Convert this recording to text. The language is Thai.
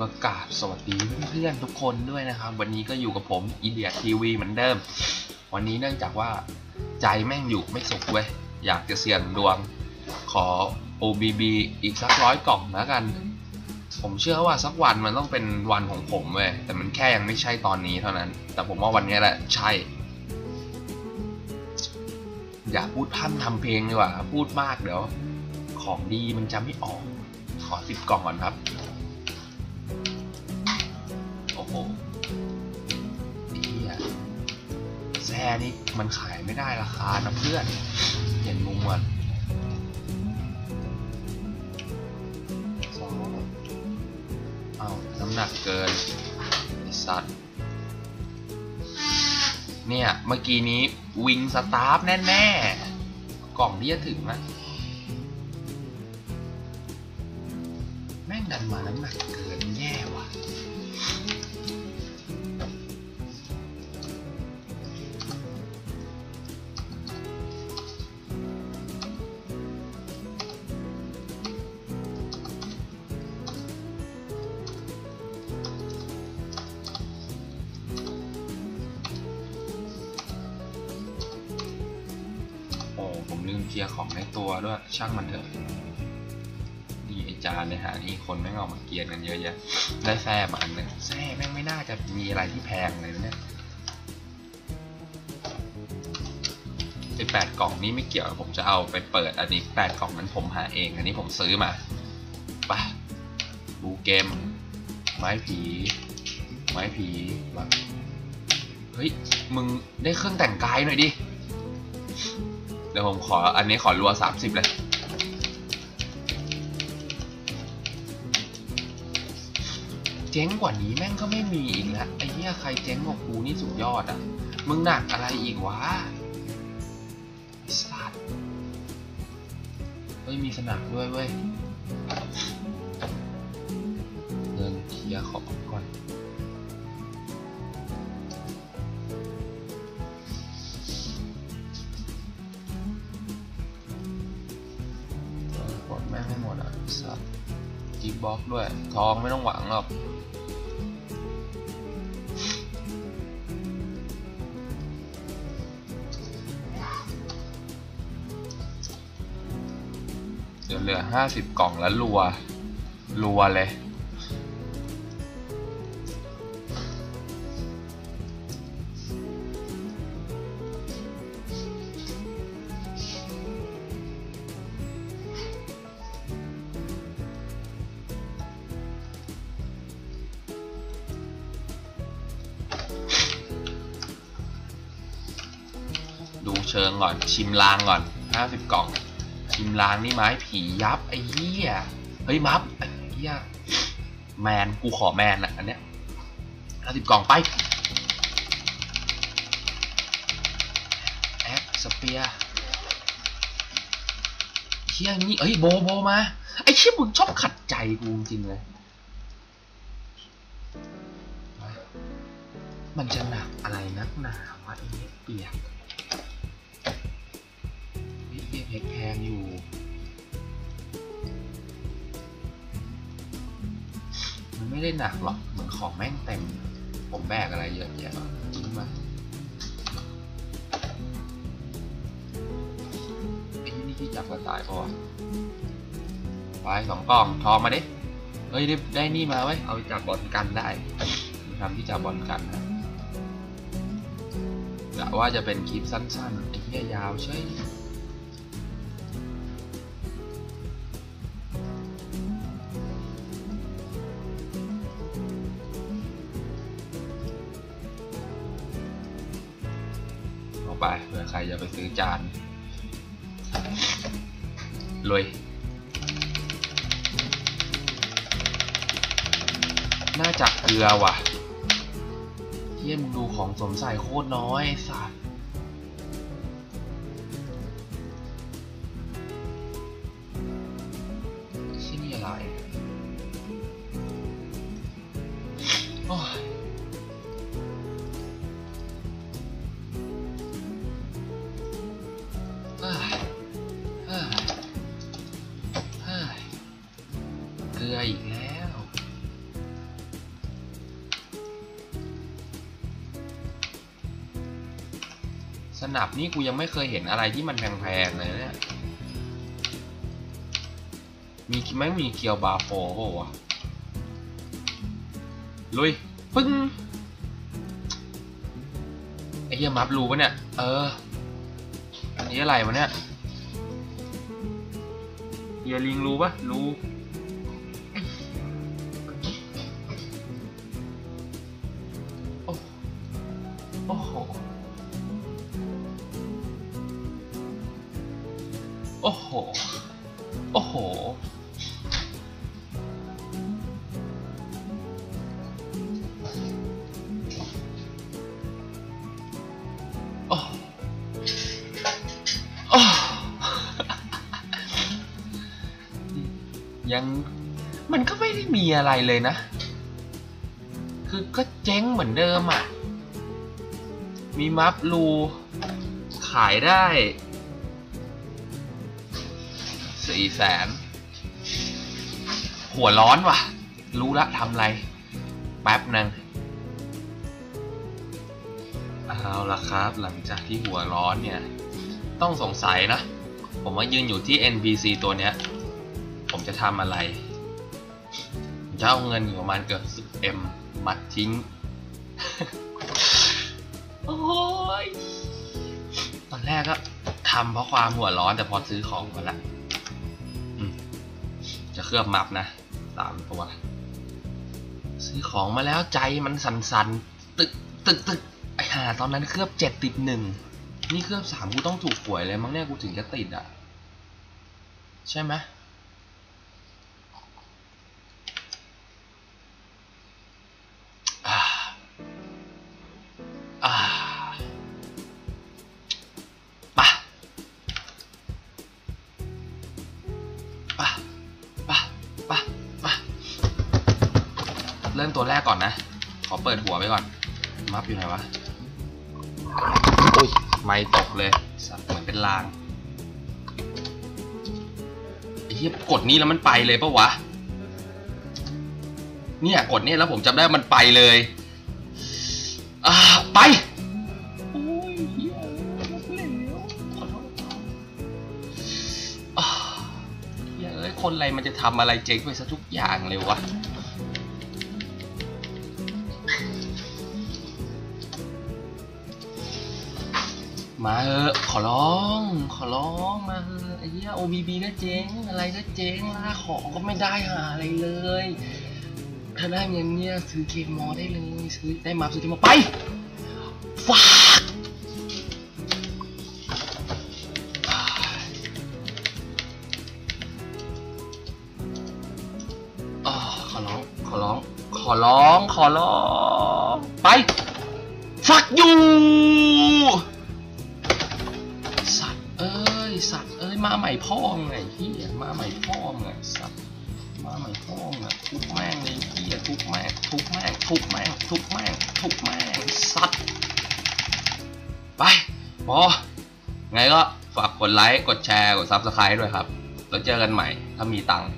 ก็กราบสวัสดีเพื่อนๆทุกคนด้วยนะครับ วันนี้ก็อยู่กับผมอีเดียทีวีเหมือนเดิม วันนี้เนื่องจากว่าใจแม่งอยู่ไม่สุขเว้ยอยากจะเสี่ยงดวง ขอ OBB อีกสักร้อยกล่องแล้วกัน ผมเชื่อว่าสักวันมันต้องเป็นวันของผมเว้ยแต่มันแค่ยังไม่ใช่ตอนนี้เท่านั้น แต่ผมว่าวันนี้แหละใช่ อย่าพูดพร่ำทำเพลงดีกว่าพูดมากเดี๋ยว ของดีมันจะไม่ออกขอสิบกล่องก่อนครับ แซ่นี่มันขายไม่ได้ราคานะเพื่อนเห็นมุมมันสองเอาน้ำหนักเกินไอสัตว์เนี่ย เมื่อกี้นี้วิงสตาร์ฟแน่ ๆ กล่องที่จะถึงนะแม่งดันมาน้ำหนักเกินแย่ว่ะ ลืมเคลียร์ของในตัวด้วยช่างมันเถอะดีไอจานเลยหานี่คนแม่งเอามาเกียร์กันเยอะแยะได้แซ่มาอันหนึ่งแซ่แม่งไม่น่าจะมีอะไรที่แพงเลยนะเนี่ยไอแปดกล่องนี้ไม่เกี่ยวผมจะเอาไปเปิดอันนี้แปดกล่องนั้นผมหาเอง อันนี้ผมซื้อมาไปดูเกม ไม้ผี ไม้ผีมาเฮ้ย มึงได้เครื่องแต่งกายหน่อยดิ เดี๋ยวผมขออันนี้ขอรัวสามสิบเลยเจ๊งกว่านี้แม่งก็ไม่มีอีกแล้วไอ้เหี้ยใครเจ๊งกว่ากูนี่สุดยอดอะ มึงหนักอะไรอีกวะไอ้สัตว์เฮ้ยมีสนับด้วยเว้ยเดินเคลียร์ของก่อน ดอะสัตว์จีบบล็อกด้วย ทองไม่ต้องหวังหรอกเดี๋ยวเหลือห้าสิบกล่องแล้วรัว รัวเลย เชิงก่อนชิมลางก่อนห้าสิบกล่อง ชิมลางนี่ไม้ผียับไอ้เหี้ยเฮ้ยมัฟไอ้เหี้ยแมนกูขอแมนอะอันเนี้ยห้าสิบกล่องไปแอปสเปียเฮียนี่เอ้ยโบโบมาไอ้เชี่ยมึงชอบขัดใจกูจริงเลยมันจะหนักอะไรนักหนาวะไอ้เหี้ยเปียก นี่เกมเพชรแพงอยู่ มันไม่ได้หนักหรอก เหมือนของแม่งเต็ม ผมแบกอะไรเยอะแยะจริงมาไอ้นี่ที่จับกระต่ายปะวะไปสองกล่องทองมาดิ เฮ้ยได้ได้นี่มาไว้เอาจับบอลกันได้ทำที่จับบอลกันนะกะว่าจะเป็นคลิปสั้นๆไอ้เหี้ยยาวใช่ ไปเผื่อใครจะไปซื้อจานรวยน่าจะเกลือว่ะเยี่ยมดูของสมใส่โคตรน้อยสัสที่ สนับนี่กูยังไม่เคยเห็นอะไรที่มันแพงๆเลยเนี่ยมีไม่มีเคียวบาโฟเปล่าวะลุยปึ้งไอ้เหี้ยมัฟรู้ปะเนี่ย เออ อันนี้อะไรวะเนี่ยเฮียลิงรู้ปะรู้ โอ้โห โอ้โห โอ้โอ้ยัง มันก็ไม่ได้มีอะไรเลยนะ คือก็เจ๊งเหมือนเดิมอะ มีมัฟลูขายได้ สี่แสนหัวร้อนว่ะ รู้ละทำไร แป๊บหนึ่งเอาละครับ หลังจากที่หัวร้อนเนี่ย ต้องสงสัยนะ ผมว่ายืนอยู่ที่ NPC ตัวเนี้ย ผมจะทำอะไรจะเอาเงินอยู่ประมาณเกือบ 10M มัดทิ้ง โอ้ย ตอนแรกก็ทำเพราะความหัวร้อนแต่พอซื้อของมาละ ลือบมับนะสามตัว ซื้อของมาแล้วใจมันสั่นๆ ตึกตึกตึกไอ้ห่าตอนนั้นเคลือบเจ็ดติดหนึ่งนี่เคลือบสามกูต้องถูกหวยเลยมั้งเนี่ยกูถึงจะติดอะ ใช่ไหม ตัวแรกก่อนนะ ขอเปิดหัวไว้ก่อน มัฟอยู่ไหนวะอุ้ยไม่ตกเลยสัตว์เหมือนเป็นลางไอ้เหี้ยกดนี้แล้วมันไปเลยปะวะ เนี่ยกดนี่แล้วผมจำได้มันไปเลยอ่าไปโอ้ยเยลุกเหลวขอโทษอ่าเยอ้ยคนอะไรมันจะทำอะไรเจ๊งไปซะทุกอย่างเลยวะ มาเถอะขอร้อง ขอร้องมาเถอะไอ้เหี้ย OBB ก็เจ๊ง อะไรก็เจ๊งล่าของก็ไม่ได้หาอะไรเลย ถ้าได้เงินเนี่ยซื้อเกมมอได้เลย ซื้อได้มาซื้อเกมมอไปฟาดขอร้อง ขอร้อง ขอร้อง ขอร้อง ไป ฟักยูสัตว์เอ้ย สัตว์เอ้ยมาใหม่พ่อไงเฮียมาใหม่พ่อไงสัตว์มาใหม่พ่อไงทุกแม่งเลยเฮียทุกแม่งทุกแม่งทุกแม่งทุกแม่งทุกแม่งสัตว์ไปพอไงก็ฝากกดไลค์กดแชร์กดซับสไครต์ด้วยครับแล้วเจอกันใหม่ถ้ามีตังค์